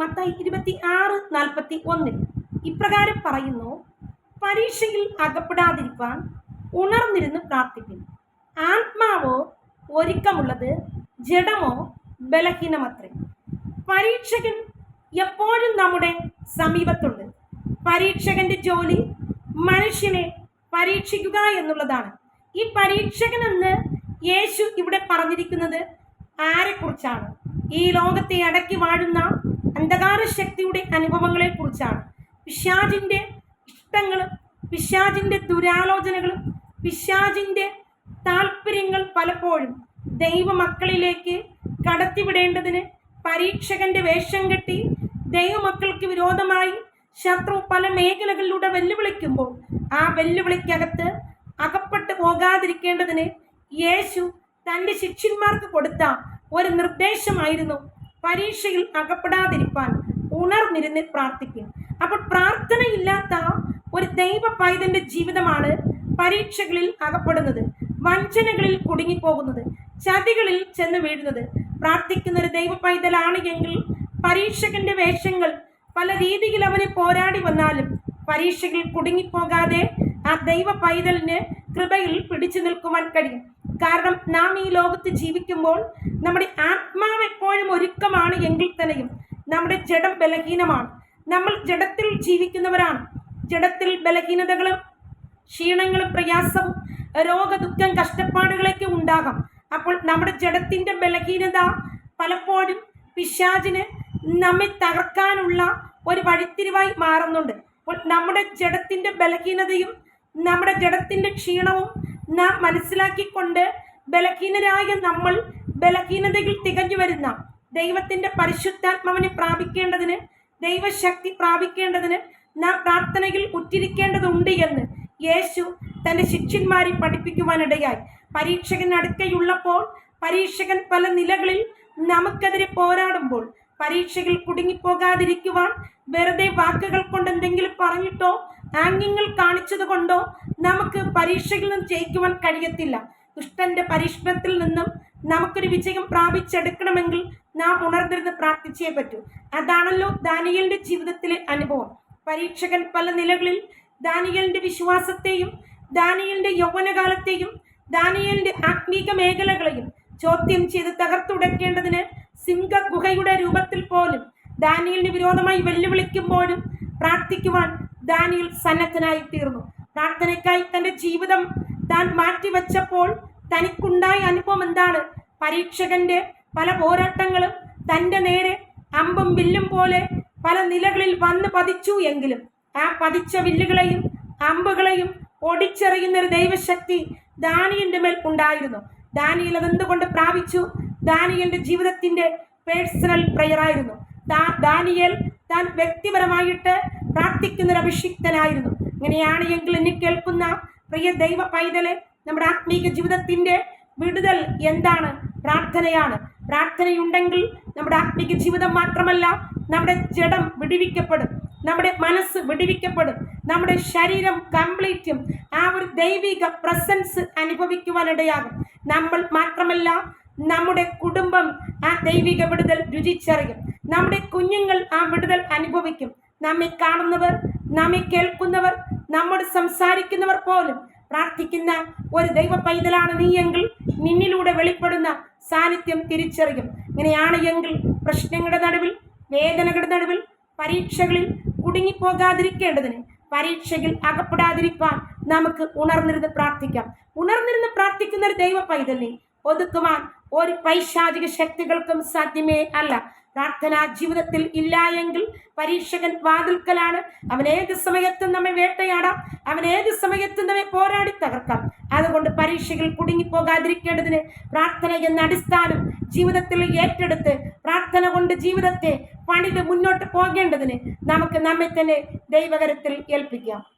മത്തായി ഇരുപത്തി ആറ് നാൽപ്പത്തി ഒന്നിൽ ഇപ്രകാരം പറയുന്നു പരീക്ഷയിൽ അകപ്പെടാതിരിക്കാൻ ഉണർന്നിരുന്ന് പ്രാർത്ഥിക്കും ആത്മാവോ ഒരുക്കമുള്ളത് ജഡമോ ബലഹീനമത്രേ. പരീക്ഷകൻ എപ്പോഴും നമ്മുടെ സമീപത്തുണ്ട്. പരീക്ഷകന്റെ ജോലി മനുഷ്യനെ പരീക്ഷിക്കുക എന്നുള്ളതാണ്. ഈ പരീക്ഷകൻ എന്ന് യേശു ഇവിടെ പറഞ്ഞിരിക്കുന്നത് ആരെക്കുറിച്ചാണ്? ഈ ലോകത്തെ അടക്കി വാഴുന്ന അന്ധകാര ശക്തിയുടെ അനുഭവങ്ങളെ കുറിച്ചാണ് പിശാജിന്റെ ഇഷ്ടങ്ങളും പിശാജിന്റെ ദുരാലോചനകളും പിശാജിന്റെ താല്പര്യങ്ങൾ പലപ്പോഴും ദൈവമക്കളിലേക്ക് കടത്തിവിടേണ്ടതിന് പരീക്ഷകന്റെ വേഷം കെട്ടി ദൈവമക്കൾക്ക് വിരോധമായി ശത്രു പല മേഖലകളിലൂടെ വെല്ലുവിളിക്കുമ്പോൾ ആ വെല്ലുവിളിക്കകത്ത് അകപ്പെട്ടു പോകാതിരിക്കേണ്ടതിന് യേശു തന്റെ ശിഷ്യന്മാർക്ക് കൊടുത്ത ഒരു നിർദ്ദേശമായിരുന്നു പരീക്ഷയിൽ അകപ്പെടാതിരിക്കാൻ ഉണർന്നിരുന്ന് പ്രാർത്ഥിക്കും അപ്പോൾ പ്രാർത്ഥനയില്ലാത്ത ഒരു ദൈവ പൈതന്റെ ജീവിതമാണ് പരീക്ഷകളിൽ അകപ്പെടുന്നത് വഞ്ചനകളിൽ കുടുങ്ങിപ്പോകുന്നത് ചതികളിൽ ചെന്ന് വീഴുന്നത്. പ്രാർത്ഥിക്കുന്ന ഒരു ദൈവ പൈതലാണ് എങ്കിൽ പരീക്ഷകന്റെ വേഷങ്ങൾ പല രീതിയിൽ അവന് പോരാടി വന്നാലും പരീക്ഷകളിൽ കുടുങ്ങിപ്പോകാതെ ആ ദൈവ പൈതലിന് കൃപയിൽ പിടിച്ചു നിൽക്കുവാൻ കഴിയും. കാരണം നാം ഈ ലോകത്ത് ജീവിക്കുമ്പോൾ നമ്മുടെ ആത്മാവ് എപ്പോഴും ഒരുക്കമാണ് എങ്കിൽ തന്നെയും നമ്മുടെ ജഡം ബലഹീനമാണ്. നമ്മൾ ജഡത്തിൽ ജീവിക്കുന്നവരാണ്. ജഡത്തിൽ ബലഹീനതകളും ക്ഷീണങ്ങളും പ്രയാസവും രോഗദുഃഖം കഷ്ടപ്പാടുകളൊക്കെ ഉണ്ടാകാം. അപ്പോൾ നമ്മുടെ ജഡത്തിന്റെ ബലഹീനത പലപ്പോഴും പിശാചിന് നമ്മെ തകർക്കാനുള്ള ഒരു വഴിത്തിരിവായി മാറുന്നുണ്ട്. അപ്പോൾ നമ്മുടെ ജഡത്തിന്റെ ബലഹീനതയും നമ്മുടെ ജഡത്തിന്റെ ക്ഷീണവും നാം മനസ്സിലാക്കിക്കൊണ്ട് ബലഹീനരായ നമ്മൾ ബലഹീനതയിൽ തികഞ്ഞു വരുന്ന ദൈവത്തിന്റെ പരിശുദ്ധാത്മാവിനെ പ്രാപിക്കേണ്ടതിന് ദൈവശക്തി പ്രാപിക്കേണ്ടതിന് നാം പ്രാർത്ഥനയിൽ ഉറ്റിരിക്കേണ്ടതുണ്ട് എന്ന് യേശു തന്റെ ശിഷ്യന്മാരെ പഠിപ്പിക്കുവാനിടയായി. പരീക്ഷകൻ അടുക്കയുള്ളപ്പോൾ പരീക്ഷകൻ പല നിലകളിൽ നമുക്കെതിരെ പോരാടുമ്പോൾ പരീക്ഷകൾ കുടുങ്ങിപ്പോകാതിരിക്കുവാൻ വെറുതെ വാക്കുകൾ കൊണ്ട് എന്തെങ്കിലും പറഞ്ഞിട്ടോ ആംഗ്യങ്ങൾ കാണിച്ചത് കൊണ്ടോ നമുക്ക് പരീക്ഷയിൽ നിന്നും ജയിക്കുവാൻ കഴിയത്തില്ല. ദുഷ്ടന്റെ പരീക്ഷണത്തിൽ നിന്നും നമുക്കൊരു വിജയം പ്രാപിച്ചെടുക്കണമെങ്കിൽ നാം ഉണർന്നിരുന്ന് പ്രാർത്ഥിച്ചേ പറ്റൂ. അതാണല്ലോ ദാനിയലിന്റെ ജീവിതത്തിലെ അനുഭവം. പരീക്ഷകൻ പല നിലകളിൽ ദാനിയലിന്റെ വിശ്വാസത്തെയും ദാനിയലിന്റെ യൗവനകാലത്തെയും ദാനിയലിന്റെ ആത്മീക മേഖലകളെയും ചോദ്യം ചെയ്ത് തകർത്തുടയ്ക്കേണ്ടതിന് സിംഹഗുഹയുടെ രൂപത്തിൽ പോലും ദാനിയലിന് വിരോധമായി വെല്ലുവിളിക്കുമ്പോഴും പ്രാർത്ഥിക്കുവാൻ ദാനിയൽ സന്നദ്ധനായി തീർന്നു പ്രാർത്ഥനയ്ക്കായി തന്റെ ജീവിതം താൻ മാറ്റിവെച്ചപ്പോൾ തനിക്കുണ്ടായ അനുഭവം എന്താണ്? പരീക്ഷകന്റെ പല പോരാട്ടങ്ങളും തന്റെ നേരെ അമ്പും വില്ലും പോലെ പല നിലകളിൽ വന്ന് പതിച്ചു എങ്കിലും ആ പതിച്ച വില്ലുകളെയും അമ്പുകളെയും ഒടിച്ചെറിയുന്ന ഒരു ദൈവശക്തി ദാനിയന്റെ മേൽ ഉണ്ടായിരുന്നു. ദാനിയൽ അതെന്തുകൊണ്ട് പ്രാപിച്ചു? ദാനിയന്റെ ജീവിതത്തിന്റെ പേഴ്സണൽ പ്രെയർ ആയിരുന്നു. ദാനിയൽ താൻ വ്യക്തിപരമായിട്ട് പ്രാർത്ഥിക്കുന്നൊരു അഭിഷിക്തനായിരുന്നു. ഇങ്ങനെയാണ് എങ്കിൽ എന്നെ കേൾക്കുന്ന പ്രിയ ദൈവ പൈതലെ നമ്മുടെ ആത്മീക ജീവിതത്തിന്റെ വിടുതൽ എന്താണ്? പ്രാർത്ഥനയാണ്. പ്രാർത്ഥനയുണ്ടെങ്കിൽ നമ്മുടെ ആത്മീക ജീവിതം മാത്രമല്ല നമ്മുടെ ജഡം വിടിവിക്കപ്പെടും നമ്മുടെ മനസ്സ് വിടിവിക്കപ്പെടും നമ്മുടെ ശരീരം കംപ്ലീറ്റും ആ ഒരു ദൈവിക പ്രസൻസ് അനുഭവിക്കുവാനിടയാകും. നമ്മൾ മാത്രമല്ല നമ്മുടെ കുടുംബം ആ ദൈവിക വിടുതൽ രുചിച്ചറിയും. നമ്മുടെ കുഞ്ഞുങ്ങൾ ആ വിടുതൽ അനുഭവിക്കും. നമ്മെ കാണുന്നവർ നമ്മെ കേൾക്കുന്നവർ നമ്മോട് സംസാരിക്കുന്നവർ പോലും പ്രാർത്ഥിക്കുന്ന ഒരു ദൈവ പൈതലാണ് നീ എങ്കിൽ നിന്നിലൂടെ വെളിപ്പെടുന്ന സാന്നിധ്യം തിരിച്ചറിയും. ഇങ്ങനെയാണ് എങ്കിൽ പ്രശ്നങ്ങളുടെ നടുവിൽ വേദനകളുടെ നടുവിൽ പരീക്ഷകളിൽ കുടുങ്ങിപ്പോകാതിരിക്കേണ്ടതിന് പരീക്ഷയിൽ അകപ്പെടാതിരിക്കാൻ നമുക്ക് ഉണർന്നിരുന്ന് പ്രാർത്ഥിക്കാം. ഉണർന്നിരുന്ന് പ്രാർത്ഥിക്കുന്ന ഒരു ദൈവ പൈതലിനെ ഒതുക്കുവാൻ ഒരു പൈശാചിക ശക്തികൾക്കും സാധ്യമേ അല്ല. പ്രാർത്ഥനാ ജീവിതത്തിൽ ഇല്ല എങ്കിൽ പരീക്ഷകൻ വാതിൽക്കലാണ്. അവൻ ഏത് സമയത്തും നമ്മെ വേട്ടയാടാം. അവൻ ഏത് സമയത്തും നമ്മെ പോരാടി തകർക്കാം. അതുകൊണ്ട് പരീക്ഷകൾ കുടുങ്ങിപ്പോകാതിരിക്കേണ്ടതിന് പ്രാർത്ഥന എന്ന അടിസ്ഥാനം ജീവിതത്തിൽ ഏറ്റെടുത്ത് പ്രാർത്ഥന കൊണ്ട് ജീവിതത്തെ പണിത് മുന്നോട്ട് പോകേണ്ടതിന് നമുക്ക് നമ്മെ തന്നെ ദൈവകരത്തിൽ ഏൽപ്പിക്കാം.